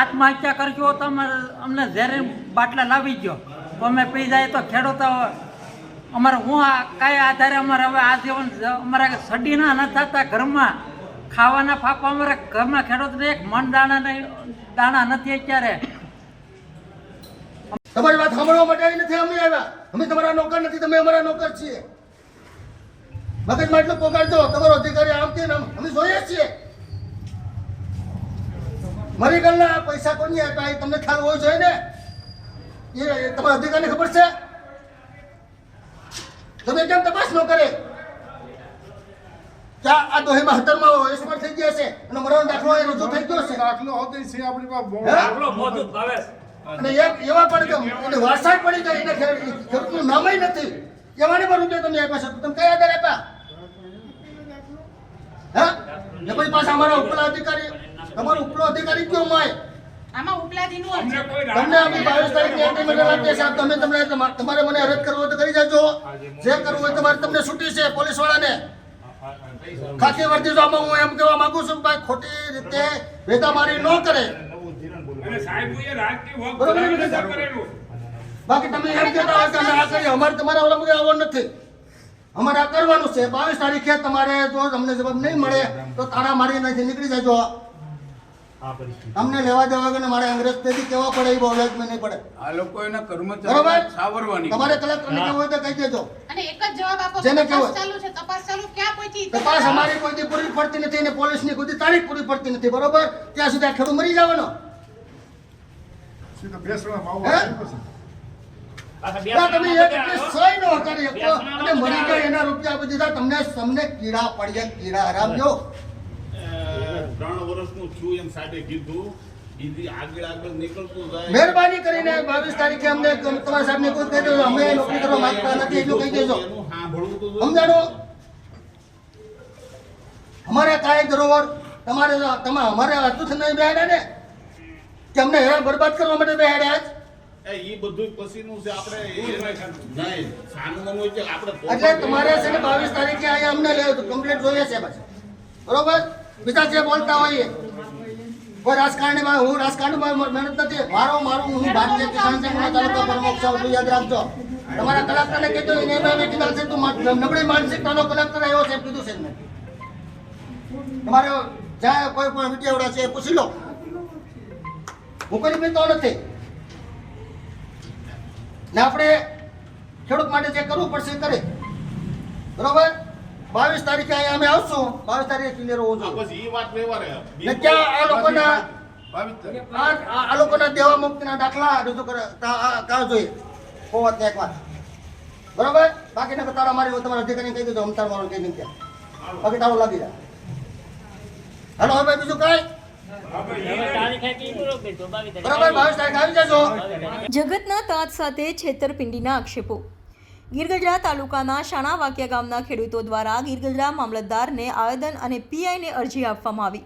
આત્મહત્યા કરશો તો અમારે અમને ઝેરી બાટલા લાવી ગયો તો અમે પી જાય તો ખેડૂતો અમારે હું કઈ આધારે અમારે હવે આ જીવન અમારે સડીના ન થતા ઘરમાં ખાવાના ફાફા અમારે ઘરમાં ખેડૂતને એક મન દાણા નહીં, દાણા નથી અત્યારે. તમારી વાત સાંભળવા માટે નથી, અમે આવ્યા. અમે તમારા નોકર નથી, તમે અમારા નોકર છીએ. મગજમાં એટલું પોકારજો તમારો અધિકારી કે અમે જોઈએ છીએ. મારી ગણના પૈસા કોની આપ્યા એ તમને ખ્યાલ હોવો જોઈએ ને? એ તમારા અધિકારીને ખબર છે? તમે કેમ તપાસ ન કરે? કે આ દોહીમાં હતરમાં એસમાં થઈ ગયા છે અને મરણ દાખલો એ રજૂ થઈ ગયો છે. દાખલો હોતો છે આપણી પાસે દાખલો મોજૂદ ભાવેશ અને એક એવા પણ કે એને વારસાઈ પડી જાય એને ખેડૂતનું નામય નથી. એવાને પણ રૂપિયા તમે આપ્યા છે. તમે કયા આધારે આપ્યા? હા? ને પછી પાછા અમારા ઉપલા અધિકારી તમારો ઉપલો અધિકારી કયો માય? આમાં ઉપલાદીનું જ. અમને. કોઈ તમને અમે બાવીસ તારીખની એન્ટ્રી આપીએ છીએ. તમે તમને તમારે મને અરજ કરવો તો કરી જાજો. જે કરવું હોય તમારે તમને છૂટી છે પોલીસ વાળાને ખાખી વર્દી જો હું એમ કહેવા માંગુ છું ભાઈ ખોટી રીતે ભેદામારી ન કરે. અને સાહેબોએ રાજકીય વોક બરોબર? છે. બાકી તમે એમ કહેતા હોય કે અમે આ કરી અમારે તમારા ઓલા બધે આવવાનું નથી. અમારે આ કરવાનું છે. બાવીસ તારીખે તમારે જો તમને જવાબ નહીં મળે તો તાળા મારી નાખી નીકળી જજો. અમને લેવા દેવા કે મારે અંગ્રેજ તેથી કેવા પડે એ બોલે નહીં પડે. આ લોકો એના કર્મચારી સાવરવાની તમારે કલેક્ટરને કહેવું હોય તો કહી દેજો. અને એક જ જવાબ આપો જેને તપાસ ચાલુ છે તપાસ ચાલુ ક્યાં પહોંચી? તપાસ અમારી કોઈ દી પૂરી પડતી નથી ને પોલીસની કોઈ તારીખ પૂરી પડતી નથી બરોબર? ત્યાં સુધી આ ખેડૂત મરી જવાનો. સીધો બેસવામાં આવો? હે? આવ્યો છે. ના, તમે એક સહી ન કરી શકો. અને મરી જાય એના રૂપિયા દીધા તમને તમને કીડા પડ્યા કીડા આરામ જો. વર્ષનું છું એમ સાહેબે કીધું. મહેરબાની કરીને બાવીસ તારીખે અમને તમારા સાહેબને કોઈ કહી દેજો. અમે નોકરી કરવા માંગતા નથી એટલું કહી દેજો. સમજાણો? અમારે કાંઈ ધરોવર તમારે તમારે અમારે હતું જ નહીં બેહાડ્યા ને? કે અમને હેરાન બરબાદ કરવા માટે બેહાડ્યા છે છે એટલે તમારે છે ને બાવીસ તારીખે અહીંયા અમને લેવું કમ્પ્લેટ જોઈએ છે બરોબર? બીજા જે બોલતા હોઈએ કોઈ રાજકારણીમાં હું રાજકારણીમાં છું. તું પૂછી લો. હું કોઈ બીતો નથી. આપણે ખેડૂત માટે જે કરવું પડશે કરે બરોબર? બાવીસ તારીખે અહીંયા અમે આવશું. બાવીસ તારીખે ક્લિયર હોવું આ જોઈએ પછી ઈ વાત વ્યવહારે. ને ત્યાં આ લોકોના આ લોકોના દેવા મુક્તિના દાખલા રજૂ કરે તા- જોઈએ. હોવત ને એક વાત બરોબર? બાકી નકર તારા મારી તમારા અધિકારી કહી દીધો અમ તારા મારું કહી દીધું. ત્યાં બાકી તારું લાગી જાય. હાલો હવે બીજું કાંઈ? બરોબર બાવીસ આવી જજો. જગતના તાત સાથે છેતરપિંડીના આક્ષેપો. ગીરગઢડા તાલુકાના શાણા વાકિયા ગામના ખેડૂતો દ્વારા ગીરગઢડા મામલતદારને આવેદન અને પીઆઈને અરજી આપવામાં આવી.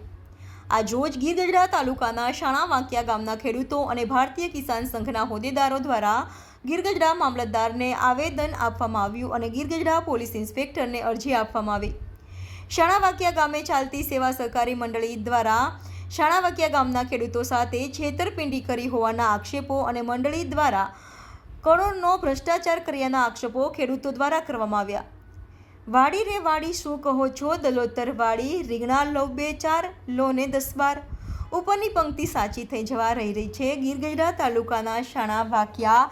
આજ રોજ ગીરગઢડા તાલુકાના શાણા વાંકિયા ગામના ખેડૂતો અને ભારતીય કિસાન સંઘના હોદ્દેદારો દ્વારા ગીરગઢડા મામલતદારને આવેદન આપવામાં આવ્યું અને ગીરગઢડા પોલીસ ઇન્સ્પેક્ટરને અરજી આપવામાં આવી. શાણાવાકિયા ગામે ચાલતી સેવા સહકારી મંડળી દ્વારા શાણાવાકિયા ગામના ખેડૂતો સાથે છેતરપિંડી કરી હોવાના આક્ષેપો અને મંડળી દ્વારા કરોડનો ભ્રષ્ટાચાર કર્યાના આક્ષેપો ખેડૂતો દ્વારા કરવામાં આવ્યા. વાડી રે વાડી શું કહો છો? દલોતર વાડી, રીંગણા લો બે ચાર, લો ને દસ બાર. ઉપરની પંક્તિ સાચી થઈ જવા રહી રહી છે. ગીરગઢડા તાલુકાના શાણા વાકિયા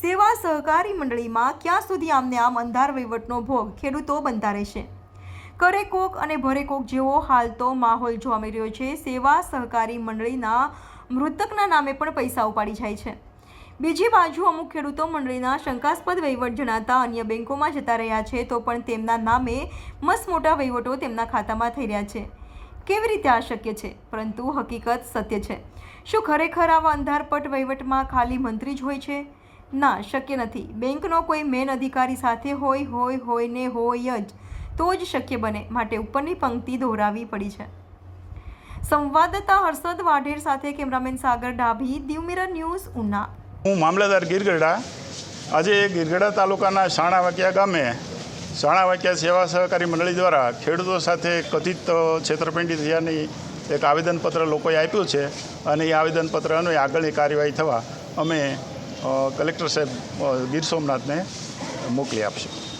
સેવા સહકારી મંડળીમાં ક્યાં સુધી આમને આમ અંધાર વહીવટનો ભોગ ખેડૂતો બનતા રહેશે? કરે કોક અને ભરે કોક જેવો હાલ તો માહોલ જોવા મળી રહ્યો છે. સેવા સહકારી મંડળીના મૃતકના નામે પણ પૈસા ઉપાડી જાય છે. બીજી બાજુ અમુક ખેડૂતો મંડળીના શંકાસ્પદ વહીવટ જણાતા અન્ય બેંકોમાં જતા રહ્યા છે, તો પણ તેમના નામે મસ્ત મોટા વહીવટો તેમના ખાતામાં થઈ રહ્યા છે. કેવી રીતે આ શક્ય છે? પરંતુ હકીકત સત્ય છે. શું ખરેખર આવા અંધારપટ વહીવટમાં ખાલી મંત્રી જ હોય છે? ના, શક્ય નથી. બેંકનો કોઈ મેન અધિકારી સાથે હોય હોય હોય ને હોય જ, તો જ શક્ય બને. માટે ઉપરની પંક્તિ દોહરાવી પડી છે. સંવાદદાતા હર્ષદ વાઢેર સાથે કેમેરામેન સાગર ડાભી દીવમિરર ન્યૂઝ ઉના. હું મામલેદાર ગીરગઢડા આજે ગીરગઢડા તાલુકાના શાણાવાકિયા ગામે શાણાવાકિયા સેવા સહકારી મંડળી દ્વારા ખેડૂતો સાથે કથિત છેતરપિંડી થયાની એક આવેદનપત્ર લોકોએ આપ્યું છે અને એ આવેદનપત્ર અન્વયે આગળની કાર્યવાહી થવા અમે કલેક્ટર સાહેબ ગીર સોમનાથને મોકલી આપશું.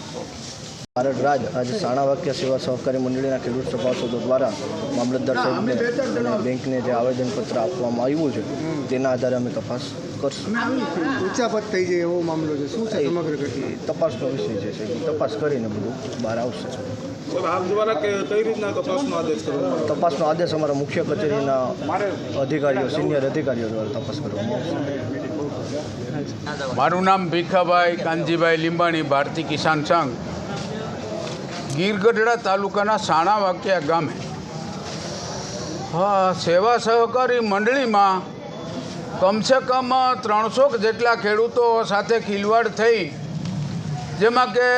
ભારત રાજ આજે સાણા વાક્ય સેવા સહકારી મંડળીના ખેડૂત સભાસદો દ્વારા મામલતદાર સાહેબને અને બેંકને જે આવેદનપત્ર આપવામાં આવ્યું છે તેના આધારે અમે તપાસ કરશું. ઉચ્ચાપત થઈ જાય એવો મામલો છે. શું છે સમગ્ર ઘટના? તપાસનો વિષય છે સાહેબ. તપાસ કરીને બધું બહાર આવશે. તપાસનો આદેશ અમારા મુખ્ય કચેરીના અધિકારીઓ સિનિયર અધિકારીઓ દ્વારા તપાસ કરવામાં આવશે. મારું નામ ભીખાભાઈ કાનજીભાઈ લીંબાણી ભારતી કિસાન સંઘ. ગીર ગઢડા તાલુકાના સાણા વાક્યા ગામે હા, સેવા સહકારી મંડળીમાં કમસે કમ ત્રણસો જેટલા ખેડૂતો સાથે ખીલવાડ થઈ. જેમાં કે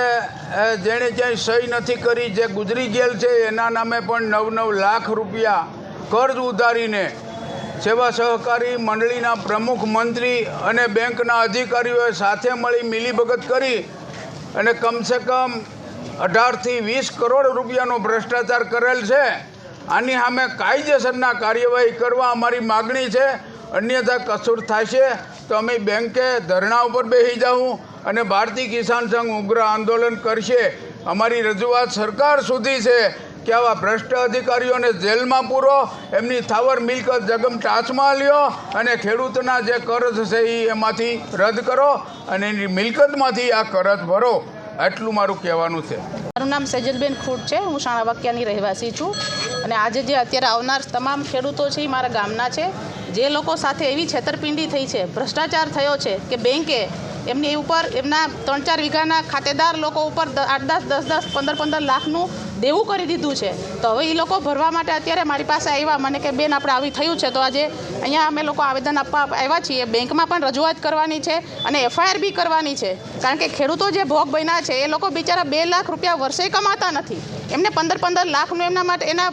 જેણે ક્યાંય સહી નથી કરી, જે ગુજરી ગયેલ છે, એના નામે પણ નવ નવ લાખ રૂપિયા કર્જ ઉધારીને સેવા સહકારી મંડળીના પ્રમુખ મંત્રી અને બેંકના અધિકારીઓએ સાથે મળી મિલીભગત કરી અને કમસે કમ અઢારથી વીસ કરોડ રૂપિયાનો ભ્રષ્ટાચાર કરેલ છે. આની સામે કાયદેસરના કાર્યવાહી કરવા અમારી માગણી છે. અન્યથા કસૂર થશે તો અમે બેંકે ધરણા ઉપર બેસી જાઉં અને ભારતીય કિસાન સંઘ ઉગ્ર આંદોલન કરશે. અમારી રજૂઆત સરકાર સુધી છે કે આવા ભ્રષ્ટ અધિકારીઓને જેલમાં પૂરો, એમની થાવર મિલકત જગમ ટાચમાં લ્યો અને ખેડૂતના જે કરજ છે એ એમાંથી રદ કરો અને એની મિલકતમાંથી આ કરજ ભરો. આટલું મારું કહેવાનું છે. મારું નામ સેજલબેન ખૂટ છે. હું શાણા વાક્યાની રહેવાસી છું અને આજે જે અત્યારે આવનાર તમામ ખેડૂતો છે એ મારા ગામના છે. જે લોકો સાથે એવી છેતરપિંડી થઈ છે, ભ્રષ્ટાચાર થયો છે કે બેંકે એમની ઉપર એમના ત્રણ ચાર વીઘાના ખાતેદાર લોકો ઉપર આઠ દસ દસ દસ, પંદર પંદર લાખનું દેવું કરી દીધું છે. તો હવે એ લોકો ભરવા માટે અત્યારે મારી પાસે આવ્યા. મને કે, બેન, આપણે આવી થયું છે. તો આજે અહીંયા અમે લોકો આવેદન આપવા આવ્યા છીએ. બેંકમાં પણ રજૂઆત કરવાની છે અને એફઆઈઆર બી કરવાની છે. કારણ કે ખેડૂતો જે ભોગ બન્યા છે, એ લોકો બિચારા બે લાખ રૂપિયા વર્ષે કમાતા નથી. એમને પંદર પંદર લાખનું એમના માટે એના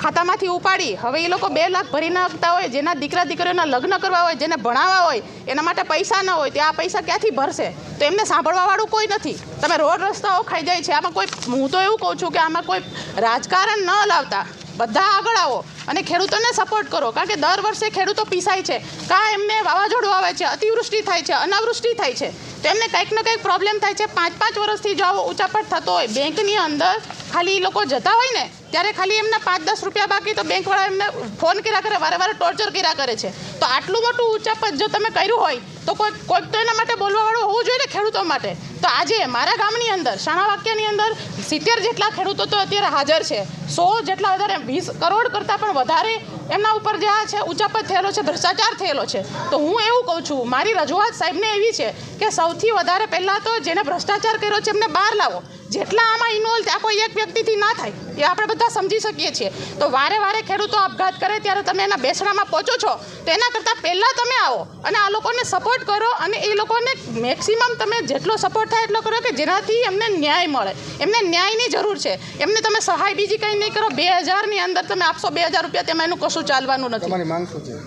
ખાતામાંથી ઉપાડી. હવે એ લોકો બે લાખ ભરી નાખતા હોય, જેના દીકરા દીકરીઓના લગ્ન કરવા હોય, જેને ભણાવવા હોય, એના માટે પૈસા ન હોય, તો આ પૈસા ક્યાંથી ભરશે? તો એમને સાંભળવાવાળું કોઈ નથી. તમે રોડ રસ્તાઓ ખાઈ જાય છે. આમાં કોઈ, હું તો એવું કહું છું કે આમાં કોઈ રાજકારણ ન લાવતા. બધા આગળ આવો. અને ખેડૂતોને સપોર્ટ કરો. કારણ કે દર વર્ષે ખેડૂતો પીસાય છે. કાં એમને વાવાઝોડું આવે છે, અતિવૃષ્ટિ થાય છે, અનાવૃષ્ટિ થાય છે, તો એમને કંઈક ને કંઈક પ્રોબ્લેમ થાય છે. પાંચ પાંચ વર્ષથી જો આવો ઉચાપટ થતો હોય, બેંકની અંદર ખાલી એ લોકો જતા હોય ને, ત્યારે ખાલી એમના પાંચ દસ રૂપિયા બાકી તો બેંકવાળા એમને ફોન કર્યા કરે, વારે વારે ટોર્ચર કર્યા કરે છે. તો આટલું મોટું ઉચાપત જો તમે કર્યું હોય, તો કોઈ, કોઈક તો એના માટે બોલવાવાળું હોવું જોઈએ ને ખેડૂતો માટે. તો આજે મારા ગામની અંદર, શાણા વાક્યની અંદર સિત્તેર જેટલા ખેડૂતો તો અત્યારે હાજર છે. સો જેટલા વધારે વીસ કરોડ કરતાં પણ વધારે એમના ઉપર જે આ છે, ઉચાપત થયેલો છે, ભ્રષ્ટાચાર થયેલો છે. તો હું એવું કહું છું, મારી રજૂઆત સાહેબને એવી છે કે સૌથી વધારે પહેલાં તો જેને ભ્રષ્ટાચાર કર્યો છે, એમને બહાર લાવો. જેટલા આમાં ઇન્વોલ્વ આ કોઈ એક વ્યક્તિથી ના થાય એ આપણે બધા સમજી શકીએ છીએ. તો વારે વારે ખેડૂતો આપઘાત કરે ત્યારે તમે એના બેસણામાં પહોંચો છો તો એના કરતાં પહેલાં તમે આવો અને આ લોકોને સપોર્ટ કરો અને એ લોકોને મેક્સિમમ તમે જેટલો સપોર્ટ થાય એટલો કરો કે જેનાથી એમને ન્યાય મળે. એમને ન્યાયની જરૂર છે. એમને તમે સહાય બીજી કંઈ નહીં કરો. બે હજારની અંદર તમે આપશો બે હજાર રૂપિયા તેમાં એનું કશું ચાલવાનું નથી.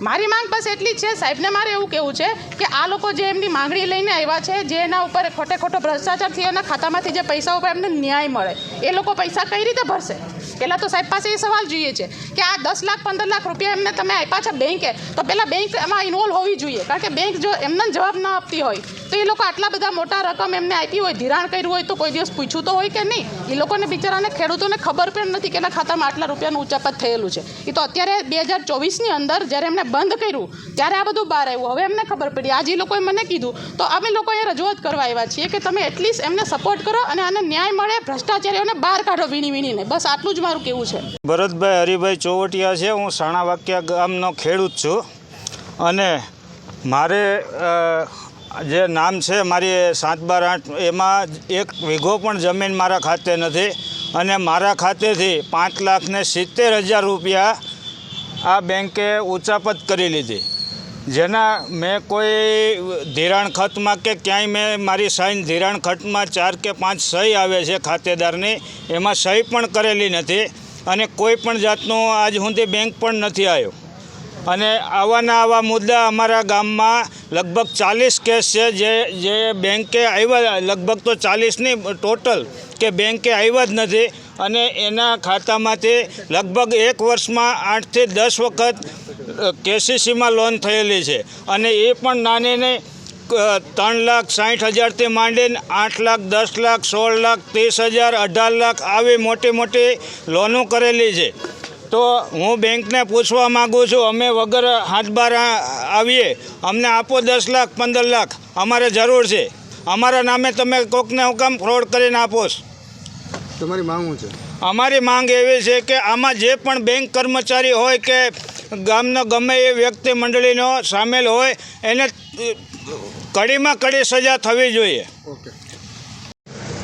મારી માંગ બસ એટલી જ છે. સાહેબને મારે એવું કહેવું છે કે આ લોકો જે એમની માંગણી લઈને આવ્યા છે જે એના ઉપર ખોટે ખોટો ભ્રષ્ટાચાર થયો એના ખાતામાંથી જે પૈસા ઉપર એમને ન્યાય મળે. એ લોકો પૈસા કઈ રીતે ભરશે? પહેલાં તો સાહેબ પાસે એ સવાલ જોઈએ છે કે આ દસ લાખ, પંદર લાખ રૂપિયા એમને તમે આપ્યા છે બેંકે તો પહેલાં બેંક એમાં ઇન્વોલ્વ હોવી જોઈએ. કારણ કે બેંક જો એમને જવાબ ન આપતી હોય, તો એ લોકો આટલા બધા મોટા રકમ એમને આપી હોય, ધિરાણ કર્યું હોય, તો કોઈ દિવસ પૂછ્યું તો હોય કે નહીં? એ લોકોને બિચારાને ખેડૂતોને ખબર પણ નથી કે એના ખાતામાં આટલા રૂપિયાનું ઉચાપત થયેલું છે. એ તો અત્યારે બે હજાર ચોવીસની અંદર જ્યારે એમને બંધ કર્યું, ત્યારે આ બધું બહાર આવ્યું. હવે એમને ખબર પડી. આજે એ લોકોએ મને કીધું, તો અમે લોકો એ રજૂઆત કરવા આવ્યા છીએ કે તમે એટલીસ્ટ એમને સપોર્ટ કરો અને આને ન્યાય મળે, ભ્રષ્ટાચારીઓને બહાર કાઢો વીણી વીણીને. બસ આટલું જ મારું કેવું છે? ભરતભાઈ, હરિભાઈ ચોવટિયા છે. હું સાણા વાક્યા ગામનો ખેડૂત છું. અને મારે જે નામ છે મારી સાત બાર આઠ, એમાં એક વીઘો પણ જમીન મારા ખાતે નથી. અને મારા ખાતેથી પાંચ લાખ ને સિત્તેર હજાર રૂપિયા આ બેંકે ઉચાપત કરી લીધી. જેના મેં કોઈ ધિરાણ ખતમાં કે ક્યાંય મેં મારી સાઈન ધિરાણ ખતમાં ચાર કે પાંચ સહી આવે છે ખાતેદારની, એમાં સહી પણ કરેલી નથી અને કોઈ પણ જાતનું આજ સુધી બેંક પણ નથી આવ્યો. અને આવાના આવા મુદ્દા અમારા ગામમાં લગભગ ચાલીસ કેસ છે જે જે બેંકે આવ્યા, લગભગ તો ચાલીસની ટોટલ કે બેંકે આવ્યા જ નથી. અને એના ખાતામાંથી લગભગ એક વર્ષમાં આઠથી દસ વખત કેસીસીમાં લોન થયેલી છે. અને એ પણ નાની નહીં ત્રણ લાખ સાઠ હજારથી માંડીને આઠ લાખ, દસ લાખ, સોળ લાખ, ત્રીસ હજાર, અઢાર લાખ આવી મોટી મોટી લોનો કરેલી છે. તો હું બેંકને પૂછવા માગું છું અમે વગર હાથ બાર આવીએ. અમને આપો દસ લાખ પંદર લાખ. અમારે જરૂર છે. અમારા નામે તમે કોકને હુકમ ફ્રોડ કરીને આપો તમારી માંગ છે? અમારી માંગ એવી છે કે આમાં જે પણ બેંક કર્મચારી હોય કે ગામનો ગમે એ વ્યક્તિ મંડળીનો સામેલ હોય એને કડીમાં કડી સજા થવી જોઈએ. ઓકે.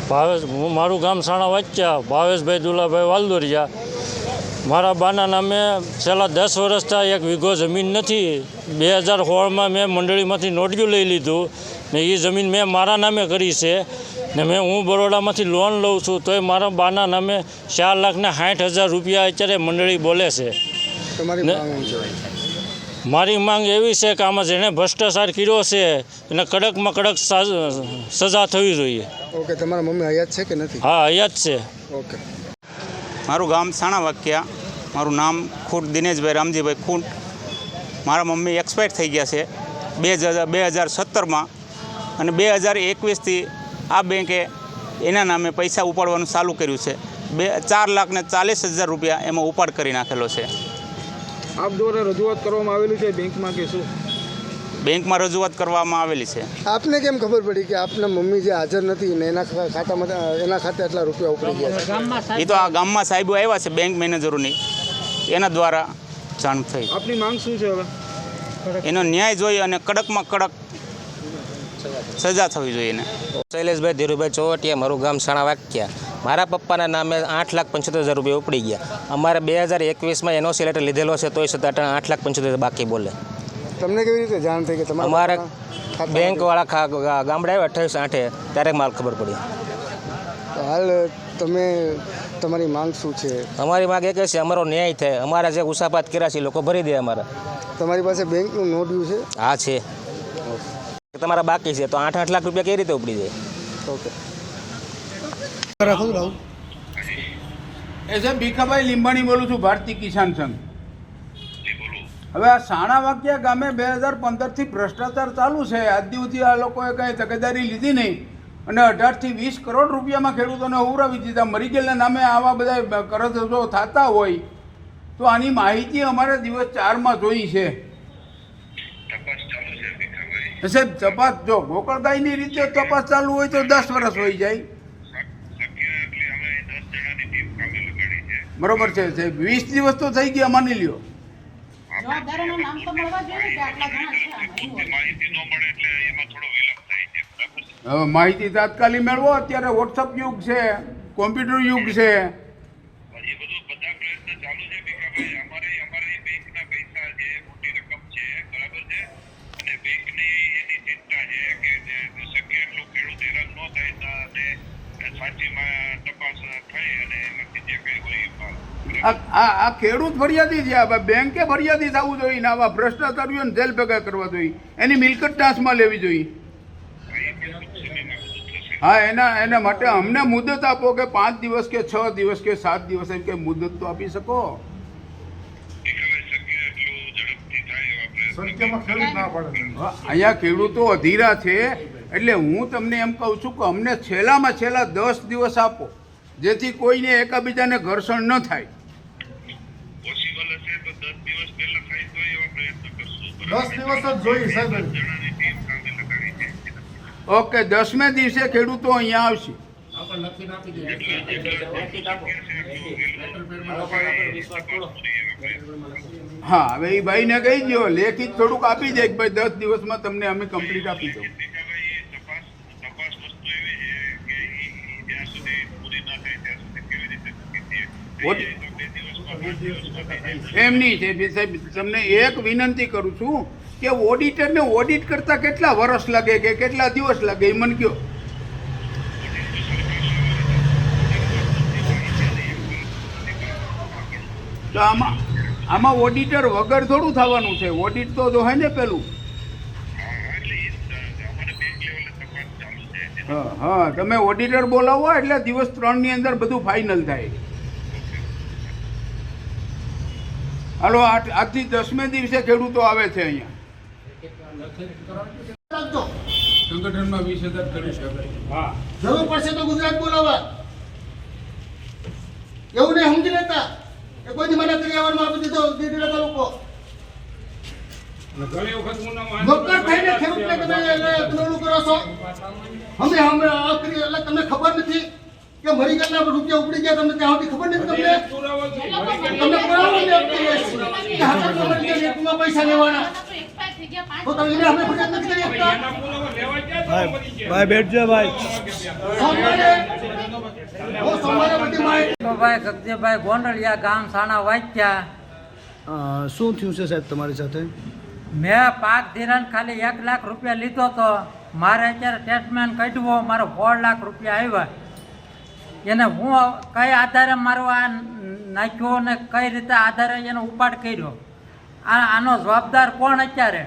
ભાવેશ હું મારું ગામ સાણા વચ્ચા ભાવેશભાઈ દુલાભાઈ વાલદોરિયા. મારા બાના નામે છેલ્લા દસ વર્ષથી એક વીઘો જમીન નથી. બે હજાર સોળમાં મેં મંડળીમાંથી નોટિયું લઈ લીધું ને એ જમીન મેં મારા નામે કરી છે ને મેં હું બરોડામાંથી લોન લઉં છું તોય મારા બાના નામે ચાર લાખને સાઠ હજાર રૂપિયા અત્યારે મંડળી બોલે છે. મારી માંગ એવી છે કે આમાં જેણે ભ્રષ્ટાચાર કર્યો છે એને કડકમાં કડક સજા થવી જોઈએ. ઓકે તમારા મમ્મી હયાત છે કે નથી? હા હયાત છે. ઓકે. મારું ગામ સાણા વાક્યા મારું નામ ખૂટ દિનેશભાઈ રામજીભાઈ ખૂટ. મારા મમ્મી એક્સપાયર થઈ ગયા છે બે હજાર બે હજાર સત્તરમાં અને બે હજાર એકવીસથી આ બેંકે એના નામે પૈસા ઉપાડવાનું ચાલુ કર્યું છે. બે ચાર લાખને ચાલીસ હજાર રૂપિયા એમાં ઉપાડ કરી નાખેલો છે. આપ દ્વારા રજૂઆત કરવામાં આવેલી છે બેંકમાં કે શું? બેંકમાં રજૂઆત કરવામાં આવેલી છે. આપને કેમ ખબર પડી કે આપના મમ્મી જે હાજર નથી ને એના ખાતામાં એના ખાતે આટલા રૂપિયા ઉપડી ગયા છે? એ તો આ ગામમાં સાહેબો આવ્યા છે બેંક મેનેજરોની. એના દ્વારા જાણ થઈ. આપની માંગ શું છે હવે? એનો ન્યાય જોઈએ અને કડકમાં કડક સજા થવી જોઈએ એને. શૈલેષભાઈ ધીરુભાઈ ચોવટિયા મારું ગામ સાણા વાક્યા. મારા પપ્પાના નામે આઠ લાખ પંચોતેર હજાર રૂપિયા ઉપડી ગયા. અમારે બે હજાર એકવીસમાં એનઓસી લેટર લીધેલો છે તોય છતાં આઠ લાખ પંચોતેર બાકી બોલે. તમને કેવી રીતે જાણ થઈ કે અમારા બેંકવાળા ખા ગા- આવ્યા અઠ્યાવીસ આઠે ત્યારે માલ ખબર પડી. તો હાલ તમે તમારી માંગ શું છે? અમારી માંગ એક જ છે અમારો ન્યાય થાય. અમારા જે ઉસાપાત કર્યા છે એ લોકો ભરી દે અમારા. તમારી પાસે બેંકનું નોંધ્યું છે? હા છે. તમારા બાકી છે તો આઠ આઠ લાખ રૂપિયા કઈ રીતે ઉપડી જાય? ઓકે. એ છે ભીખાભાઈ લીંબાણી બોલું છું ભારતીય કિસાન સંઘ. હવે આ સાણા વાક્યા ગામે બે હજાર પંદરથી ભ્રષ્ટાચાર ચાલુ છે. આજ દિવસથી આ લોકોએ કંઈ તકેદારી લીધી નહીં. અને અઢારથી વીસ કરોડ રૂપિયામાં ખેડૂતોને ઉરાવી દીધા. મરી ગયેલા નામે આવા બધા કરજો થતા હોય તો આની માહિતી અમારે દિવસ ચારમાં જોઈ છે. સાહેબ તપાસ જો ગોકળગાયની રીતે તપાસ ચાલુ હોય તો દસ વર્ષ હોઈ જાય. બરોબર છે સાહેબ. વીસ દિવસ તો થઈ ગયા માની લ્યો. જવાબદારોનું નામ તો મળવા જોઈએ કે આટલા જણા છે? માહિતી ન મળે એટલે હવે માહિતી તાત્કાલિક મેળવો. અત્યારે વોટ્સઅપ યુગ છે કોમ્પ્યુટર યુગ છે. આ ખેડૂત ફરિયાદી છે આ બેંકે ફરિયાદી થવું જોઈએ ને આવા ભ્રષ્ટાચારીઓને જેલ ભેગા કરવા જોઈએ. એની મિલકત ટાંસમાં લેવી જોઈએ. હા એના એના માટે અમને મુદત આપો કે પાંચ દિવસ કે છ દિવસ કે સાત દિવસ એમ કે મુદત તો આપી શકો. અહીંયા ખેડૂતો અધીરા છે. એટલે હું તમને એમ કહું છું કે અમને છેલ્લામાં છેલ્લા દસ દિવસ આપો. જેથી કોઈને એકાબીજાને ઘર્ષણ ન થાય. દસ દિવસ જ જોઈ સાહેબ. ઓકે દસમે દિવસે ખેડૂતો અહીંયા આવશે. હા હવે એ ભાઈને કહી દો લેખિત થોડુંક આપી દે કે ભાઈ દસ દિવસમાં તમને અમે કમ્પ્લીટ આપી દઉં. એમ નહીં છે બે સાહેબ તમને એક વિનંતી કરું છું કે ઓડિટરને ઓડિટ કરતા કેટલા વર્ષ લાગે કે કેટલા દિવસ લાગે? એ મને કયો. તો આમાં આમાં ઓડિટર વગર થોડું થવાનું છે. ઓડિટ તો જો હે ને પેલું. હા તમે ઓડિટર બોલાવો એટલે દિવસ ત્રણની અંદર બધું ફાઇનલ થાય. હાલો આજથી દસમે દિવસે ખેડૂતો આવે છે અહીંયા. રાખજો. સંગઠનમાં વીસ હજાર કરી શકાય જરૂર પડશે તો ગુજરાત બોલાવવા એવું નહીં સમજી લેતા કે કોઈ મને કરિયાવરમાં આપી દીધો દીધી લેતા લોકો. ઘણી વખત હું ના નોકર થઈને ખેડૂતને તમે પેલું કરો છો? અમે અમે આ એટલે તમને ખબર નથી કે મરી ગયેલા રૂપિયા ઉપડી ગયા તમને ત્યાં ખબર નથી તમને? તમને પુરાવો ગયા પૈસા લેવાના. તો તમે એને આપણે ફરિયાદ નથી કરી શકતા? ભાઈ બેઠજો ભાઈ. ગગજીભાઈ ગોંડલિયા ગામ સાણા વાંચ્યા શું થયું છે સાહેબ તમારી સાથે? મેં પાક ધિરાણ ખાલી એક લાખ રૂપિયા લીધો તો મારે અત્યારે ટેસ્ટમેન કાઢવો મારો સોળ લાખ રૂપિયા આવ્યા. એને હું કઈ આધારે મારો આ નાખ્યો ને કઈ રીતે આધારે એનો ઉપાડ કર્યો? આનો જવાબદાર કોણ અત્યારે?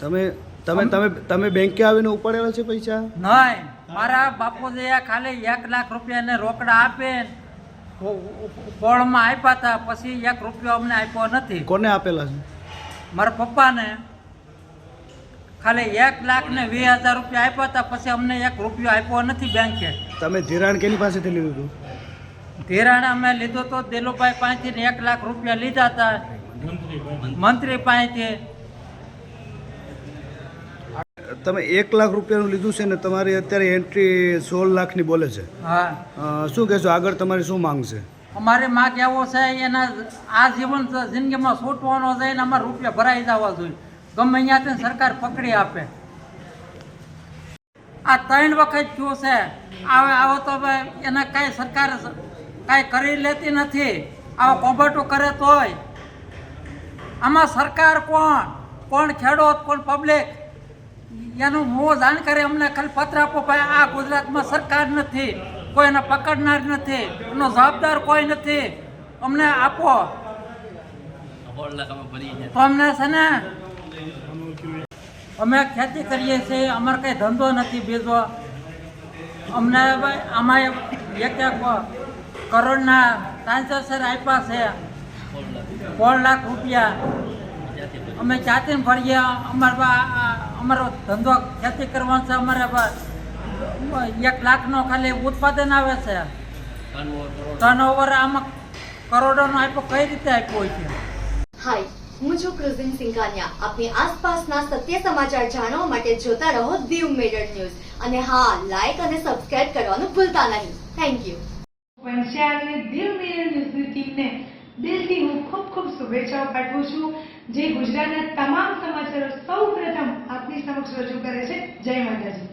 તમે તમે તમે તમે બેંકે આવીને ઉપાડેલા છે પૈસા? નહીં મારા બાપુજીએ ખાલી એક લાખ રૂપિયાને રોકડા આપે ફળમાં આપ્યા હતા પછી એક રૂપિયો અમને આપ્યો નથી. કોને આપેલા છે? મારા પપ્પાને. ખાલી એક લાખ ને વીસ હજાર રૂપિયા આપ્યા હતા પછી અમને એક રૂપિયો આપ્યો નથી બેંકે તમે ધિરાણ કેની પાસેથી લીધું હતું? ધિરાણ અમે લીધો તો દિલુભાઈ પાસેથી એક લાખ રૂપિયા લીધા હતા. મંત્રી પાસેથી તમે એક લાખ રૂપિયાનું લીધું છે ને તમારી અત્યારે એન્ટ્રી સોળ લાખની બોલે છે. હા. શું કહેશો? આગળ તમારી શું માંગ છે? અમારે માગ એવો છે એના આ જીવન જિંદગીમાં છૂટવાનો છે ને અમારે રૂપિયા ભરાઈ જવા જોઈએ. ગમે અહીંયાથી સરકાર પકડી આપે. આ ત્રણ વખત થયું છે. આવે આવો તો એના એને કાંઈ સરકાર કાંઈ કરી લેતી નથી. આવો કોબટો કરે તોય. આમાં સરકાર કોણ? કોણ ખેડૂત, કોણ પબ્લિક એનું હું જાણકારી અમને ખાલી પત્ર આપો ભાઈ, આ ગુજરાતમાં સરકાર નથી કોઈ એને પકડનાર નથી, એનો જવાબદાર કોઈ નથી. અમને આપો. અમને છે ને, અમે ખેતી કરીએ છીએ, અમારે કંઈ ધંધો નથી બીજો. અમને આમાં એક એક કરોડના ટ્રાન્ઝેક્શન આપ્યા છે. સોળ લાખ રૂપિયા. અમે જાતે ભરીએ અમારો અમારો ધંધો ખેતી કરવાનો છે અમારે એક લાખનો ખાલી ઉત્પાદન આવે છે. ટર્ન ઓવર આમાં કરોડોનો આપ્યો કઈ રીતે આપ્યો હોય છે? હાય હું છું ક્રુઝિન સિંઘાનિયા. આપની આસપાસના સત્ય સમાચાર જાણવા માટે જોતા રહો દીવ મેડર ન્યૂઝ. અને હા લાઈક અને સબસ્ક્રાઇબ કરવાનું ભૂલતા નહીં. થેન્ક યુ પંચાયતને દિલ મેયર ન્યૂઝની ટીમને દિલથી હું ખૂબ ખૂબ શુભેચ્છાઓ પાઠવું છું. જે ગુજરાતના તમામ સમાચારો સૌ પ્રથમ આપની સમક્ષ રજૂ કરે છે. જય માતાજી.